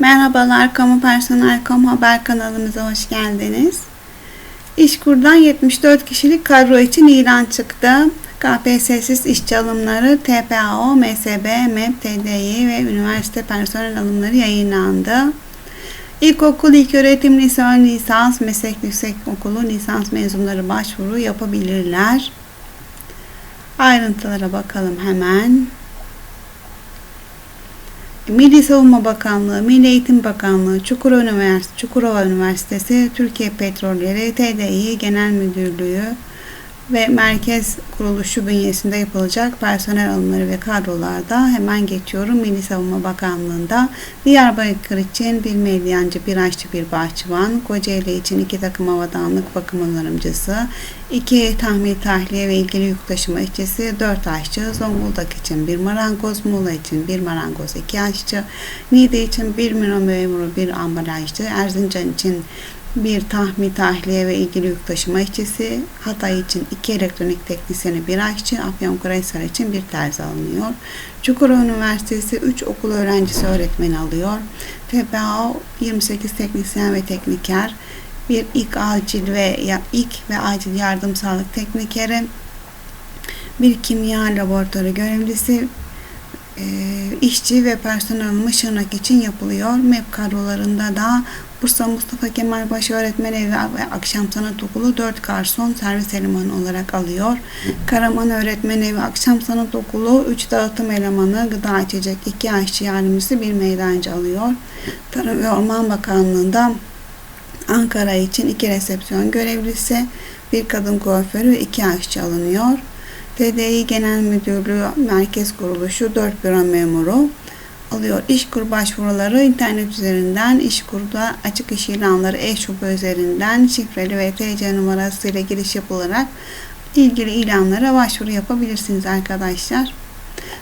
Merhabalar Kamu Personel Kamu Haber kanalımıza hoş geldiniz. İşkur'dan 74 kişilik kadro için ilan çıktı. KPSS işçi alımları, TPAO, MSB, MEP, TDİ ve üniversite personel alımları yayınlandı. İlkokul, ilköğretim, lise, ön lisans, meslek yüksek okulu, lisans mezunları başvuru yapabilirler. Ayrıntılara bakalım hemen. Milli Savunma Bakanlığı, Milli Eğitim Bakanlığı, Çukurova Üniversitesi, Çukurova Üniversitesi, Türkiye Petrolleri, TDİ Genel Müdürlüğü ve Merkez Kuruluşu bünyesinde yapılacak personel alımları ve kadrolarda hemen geçiyorum. Milli Savunma Bakanlığı'nda Diyarbakır için bir medyancı, bir aşçı, bir bahçıvan, Kocaeli için iki takım havadanlık bakım onarımcısı, iki tahmil tahliye ve ilgili yük taşıma işçisi, dört aşçı, Zonguldak için bir marangoz, Muğla için bir marangoz, iki aşçı, Niğde için bir mino memuru, bir ambalajcı, Erzincan için bir tahmi tahliye ve ilgili yük taşıma işçisi, Hatay için iki elektronik teknisyeni bir aşçı, Afyonkarahisar için bir terzi alınıyor. Çukurova Üniversitesi 3 okul öğrencisi öğretmeni alıyor. TPAO 28 teknisyen ve tekniker, bir ilk acil ve ilk ve acil yardım sağlık teknikeri, bir kimya laboratuvarı görevlisi, e, işçi ve personel alımı Şırnak için yapılıyor. MEP kadrolarında da Bursa Mustafa Kemal Paşa Öğretmen Evi ve Akşam Sanat Okulu 4 garson servis elemanı olarak alıyor. Karaman Öğretmen Evi Akşam Sanat Okulu 3 dağıtım elemanı, gıda içecek 2 aşçı yardımcısı, bir meydancı alıyor. Tarım ve Orman Bakanlığı'nda Ankara için 2 resepsiyon görevlisi, bir kadın kuaförü ve 2 aşçı alınıyor. TDİ Genel Müdürlüğü Merkez Kuruluşu 4 büro memuru alıyor. İşkur başvuruları internet üzerinden İşkur'da açık iş ilanları e-şube üzerinden şifreli ve TC numarası ile giriş yapılarak ilgili ilanlara başvuru yapabilirsiniz arkadaşlar.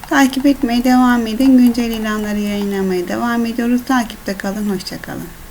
Takip etmeye devam edin. Güncel ilanları yayınlamaya devam ediyoruz. Takipte kalın. Hoşçakalın.